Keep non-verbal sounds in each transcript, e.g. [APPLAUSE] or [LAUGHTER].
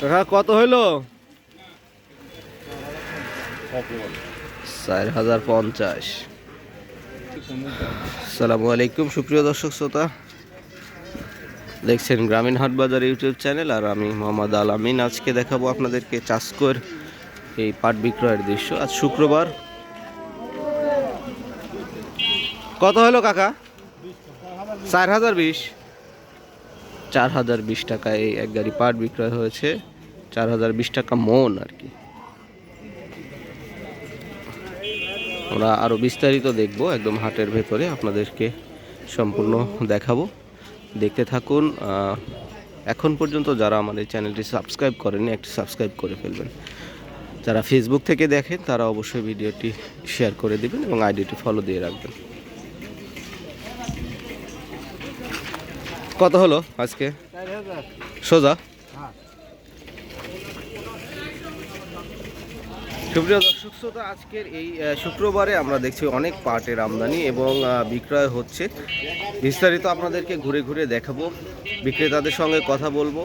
কাকা, কত হইল? চার হাজার পঞ্চাশ। সালামু আলাইকুম, সুপ্রিয় দর্শক শ্রোতা। দেখছেন গ্রামীণ হাট বাজার ইউটিউব চ্যানেল, আর আমি মোহাম্মদ আল আমিন। আজকে দেখাবো আপনাদেরকে চাষকর এই পাট বিক্রয়ের দৃশ্য। আজ শুক্রবার। কত হলো কাকা? চার হাজার বিশ। চার হাজার বিশ টাকায় এক গাড়ি পাট বিক্রয় হয়েছে চার হাজার বিশ টাকা মন আর কি। আমরা আরও বিস্তারিত দেখব, একদম হাটের ভেতরে আপনাদেরকে সম্পূর্ণ দেখাবো। দেখতে থাকুন এখন পর্যন্ত যারা এই চ্যানেলটি সাবস্ক্রাইব করেনি একটি সাবস্ক্রাইব করে ফেলবেন। যারা ফেসবুক থেকে দেখেন, তারা অবশ্যই ভিডিওটি শেয়ার করে দেবেন এবং আইডিটি ফলো দিয়ে রাখবেন। কত হলো আজকে? সোজা? সুপ্রিয় দর্শক শ্রোতা, আজকের এই শুক্রবারে আমরা দেখছি অনেক পাটের আমদানি এবং বিক্রয় হচ্ছে। বিস্তারিত আপনাদেরকে ঘুরে ঘুরে দেখাবো। বিক্রেতাদের সঙ্গে কথা বলব।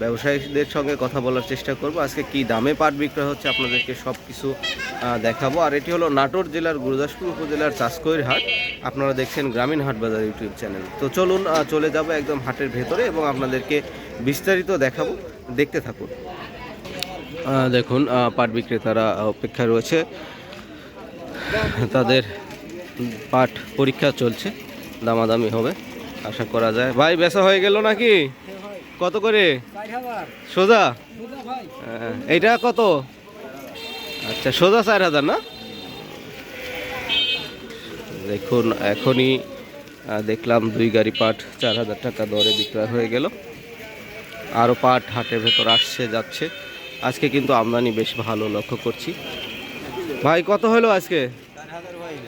ব্যবসায়ীদের সঙ্গে কথা বলার চেষ্টা করব। আজকে কি দামে পাট বিক্রয় হচ্ছে আপনাদেরকে সব কিছু দেখাবো। আর এটি হলো নাটোর জেলার গুরুদাসপুর উপজেলার চাষকৈর হাট। আপনারা দেখছেন গ্রামীণ হাট বাজার ইউটিউব চ্যানেল। তো চলুন চলে যাব একদম হাটের ভেতরে এবং আপনাদেরকে বিস্তারিত দেখাবো। দেখতে থাকুন। দেখুন পাট বিক্রেতারা অপেক্ষা রয়েছে। তাদের পাট পরীক্ষা চলছে। দামাদামি হবে, আশা করা যায়। ভাই বেচা হয়ে গেল নাকি? কত করে? সোজা? হ্যাঁ, এইটা কত? আচ্ছা সোজা চার হাজার না? দেখুন এখনই দেখলাম দুই গাড়ি পাট চার হাজার টাকা দরে বিক্রয় হয়ে গেল। আরও পাট হাটের ভেতর আসছে যাচ্ছে। আজকে কিন্তু আমদানি বেশ ভালো লক্ষ্য করছি। ভাই কত হলো আজকে?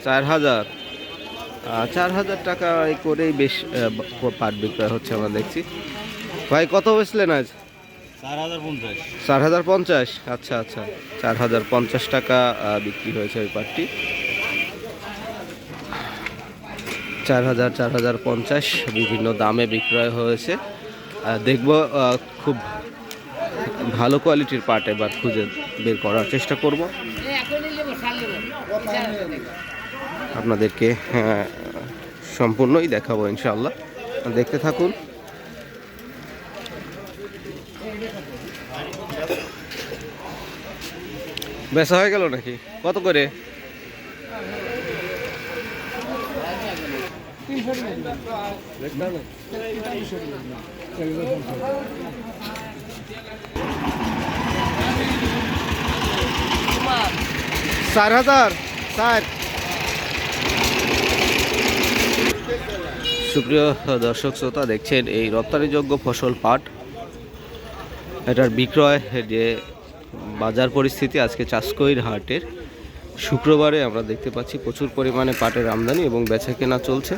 চার হাজার চার হাজার। টাকা করেই বেশ পাট বিক্রয় হচ্ছে আমরা দেখছি। ভাই কত বেচলেন আজ? চার হাজার পঞ্চাশ। আচ্ছা আচ্ছা। চার হাজার পঞ্চাশ টাকা বিক্রি হয়েছে ওই পাটটি। চার হাজার চার হাজার পঞ্চাশ বিভিন্ন দামে বিক্রয় হয়েছে। দেখব খুব ভালো কোয়ালিটির পাট এবার খুঁজে বের করার চেষ্টা করব। আপনাদেরকে আহ, সম্পূর্ণই দেখাবো ইনশাল্লাহ দেখতে থাকুন। বেচা হয়ে গেল নাকি? কত করে? চার হাজার, চার। সুপ্রিয় দর্শক, শ্রোতা দেখছেন এই রপ্তানিযোগ্য ফসল পাট। এটার বিক্রয় যে বাজার পরিস্থিতি আজকে চাষকইর হাটের, শুক্রবারে আমরা দেখতে পাচ্ছি প্রচুর পরিমাণে পাটের আমদানি এবং বেচা কেনা চলছে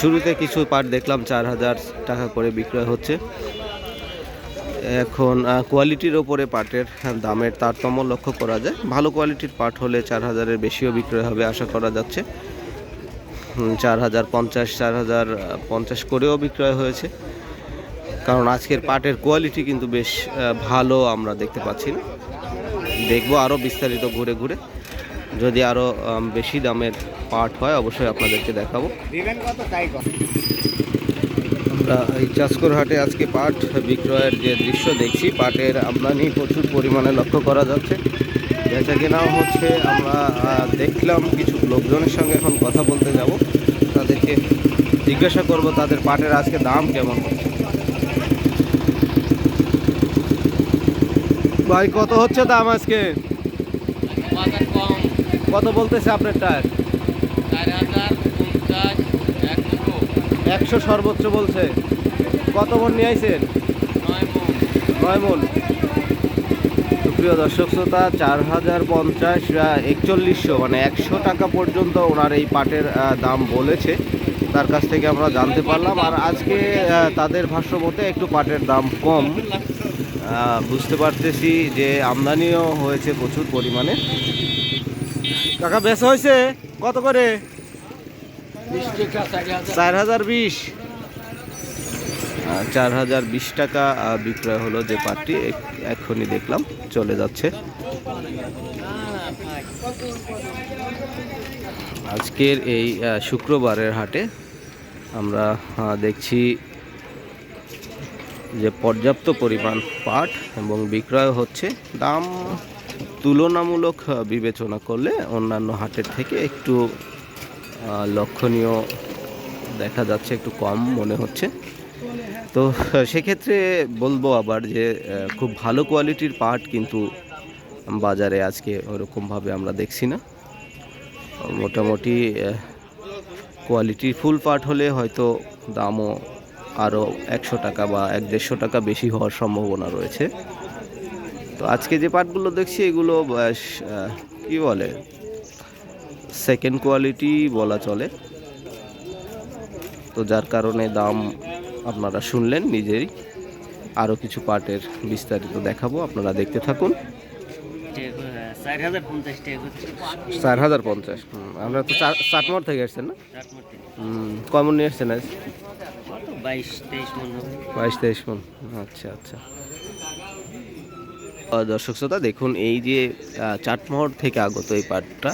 শুরুতে কিছু পাট দেখলাম, চার হাজার টাকা করে বিক্রয় হচ্ছে। এখন কোয়ালিটির ওপরে পাটের দামের তারতম্য লক্ষ্য করা যায়। ভালো কোয়ালিটির পাট হলে চার হাজারের বেশিও বিক্রয় হবে আশা করা যাচ্ছে। চার হাজার পঞ্চাশ, চার হাজার পঞ্চাশ করেও বিক্রয় হয়েছে। কারণ আজকের পাটের কোয়ালিটি কিন্তু বেশ ভালো আমরা দেখতে পাচ্ছি না। দেখব আরও বিস্তারিত ঘুরে ঘুরে। যদি আরও বেশি দামের পাট হয় অবশ্যই আপনাদেরকে দেখাবো। আমরা এই চাষকর হাটে আজকে পাট বিক্রয়ের যে দৃশ্য দেখছি পাটের আমদানি প্রচুর পরিমাণে লক্ষ্য করা যাচ্ছে। বেচা কেনাও হচ্ছে আমরা দেখলাম কিছু লোকজনের সঙ্গে এখন কথা বলতে যাব। তাদেরকে জিজ্ঞাসা করব তাদের পাটের আজকে দাম কেমন হচ্ছে। ভাই, কত হচ্ছে দাম আজকে? কত বলতেছে আপনার টায়ার? একশো সর্বোচ্চ বলছে। কত মন নিয়ে আইছেন? নয় মন। সুপ্রিয় দর্শক শ্রোতা, চার হাজার পঞ্চাশ একচল্লিশশো মানে একশো টাকা পর্যন্ত ওনার এই পাটের দাম বলেছে। তার কাছ থেকে আমরা জানতে পারলাম। আর আজকে তাদের ভাষ্য মতে একটু পাটের দাম কম। বুঝতে পারতেছি যে আমদানিও হয়েছে প্রচুর পরিমাণে। কাকা, বেচা হয়েছে কত করে? বিশ টাকা চারি হাজার বিশ। চার হাজার বিশ টাকা বিক্রয় হলো যে পাটটি। এক- এক্ষুনি দেখলাম, চলে যাচ্ছে। আজকের এই শুক্রবারের হাটে আমরা দেখছি যে পর্যাপ্ত পরিমাণ পাট এবং বিক্রয় হচ্ছে, দাম তুলনামূলক বিবেচনা করলে অন্যান্য হাটের থেকে একটু লক্ষণীয় দেখা যাচ্ছে, একটু কম মনে হচ্ছে। তো, সেক্ষেত্রে বলব আবার যে খুব ভালো কোয়ালিটির পাট কিন্তু বাজারে আজকে ওরকমভাবে আমরা দেখছি না। মোটামুটি কোয়ালিটির ফুল পাট হলে হয়তো দামও আরও একশো টাকা বা এক দেড়শো টাকা বেশি হওয়ার সম্ভাবনা রয়েছে। তো আজকে যে পাটগুলো দেখছি এগুলো কি বলে সেকেন্ড কোয়ালিটি বলা চলে। তো যার কারণে দাম আপনারা শুনলেন নিজেরই আরও কিছু পাটের বিস্তারিত দেখাবো আপনারা দেখতে থাকুন। চার হাজার পঞ্চাশ আমরা তো চাটমোড় থেকে আসছেন না? কমন নিয়ে আসছেন আজ? বাইশ, তেইশ মন আচ্ছা আচ্ছা। দর্শক শ্রোতা, দেখুন, এই যে চাটমোহর থেকে আগত এই পাটটা,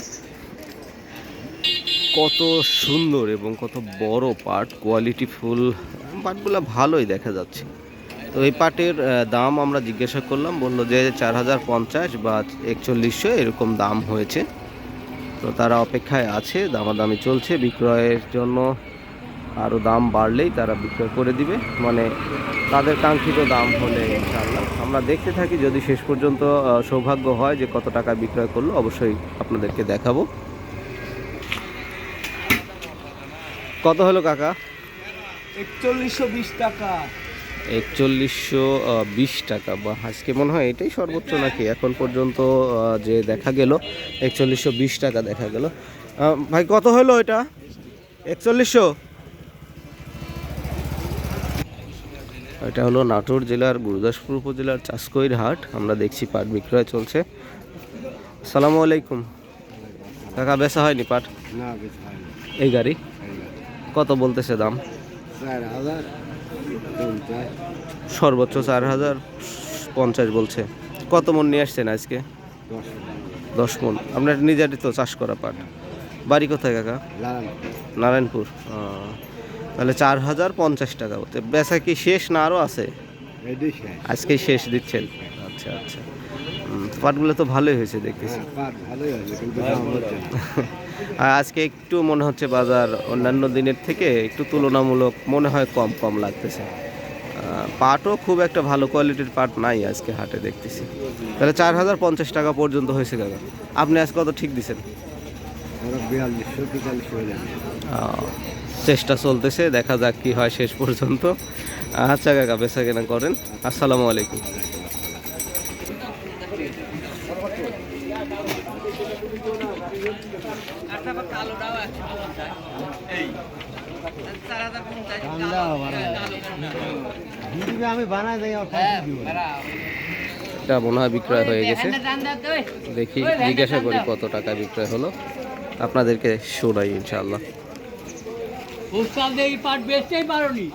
কত সুন্দর এবং কত বড় পাট কোয়ালিটি ফুল, পাটগুলো ভালোই দেখা যাচ্ছে। তো এই পাটের দাম আমরা জিজ্ঞাসা করলাম, বলল যে চার হাজার পঞ্চাশ বা একচল্লিশশো এরকম দাম হয়েছে। তো তারা অপেক্ষায় আছে, দামাদামি চলছে, বিক্রয়ের জন্য আরও দাম বাড়লেই তারা বিক্রয় করে দিবে। মানে তাদের কাঙ্ক্ষিত দাম হলে ইনশাআল্লাহ। আমরা দেখতে থাকি, যদি শেষ পর্যন্ত সৌভাগ্য হয় যে কত টাকা বিক্রয় করল, অবশ্যই আপনাদেরকে দেখাবো। কত হলো কাকা? একচল্লিশশো বিশ টাকা। একচল্লিশশো বিশ টাকা। বা আজকে মনে হয় এটাই সর্বোচ্চ নাকি? এখন পর্যন্ত যে দেখা গেল, একচল্লিশশো বিশ টাকা দেখা গেল। ভাই, কত হলো এটা? একচল্লিশশো? এটা হলো নাটোর জেলার গুরুদাসপুর উপজেলার চাষকৈর হাট। আমরা দেখছি পাট বিক্রয় চলছে। সালামু আলাইকুম। কাকা বেচা হয়নি পাট? না এই গাড়ি? কত বলতেছে দাম? সর্বোচ্চ চার হাজার পঞ্চাশ বলছে। কত মন নিয়ে আসছেন আজকে? দশ মন। আপনার নিজেরই তো চাষ করা পাট। বাড়ি কোথায় কাকা? নারায়ণপুর। ও, তাহলে চার হাজার পঞ্চাশ টাকা বলতে। বেচা কি শেষ না আরও আছে? এটাই শেষ। দিচ্ছেন। আচ্ছা আচ্ছা। পাটগুলো তো ভালোই হয়েছে দেখতেছি। হ্যাঁ [LAUGHS] আজকে একটু মনে হচ্ছে বাজার অন্যান্য দিনের থেকে একটু তুলনামূলক মনে হয় কম কম লাগতেছে। পাটও খুব একটা ভালো কোয়ালিটির পাট নাই আজকে হাটে দেখতেছি। তাহলে চার হাজার পঞ্চাশ টাকা পর্যন্ত হয়েছে কাকা আপনি আজকে কত ঠিক দিছেন? বিয়াল্লিশশো তেতাল্লিশশো চেষ্টা চলতেছে, দেখা যাক কি হয় শেষ পর্যন্ত। আচ্ছা কাকা বেচা কেনা করেন। আসসালামু আলাইকুম। মনে হয় বিক্রয় হয়ে গেছে। দেখি, জিজ্ঞাসা করি কত টাকা বিক্রয় হলো। আপনাদেরকে শোনাই ইনশাআল্লাহ দিয়ে এই পাট বেচতেই পারোনি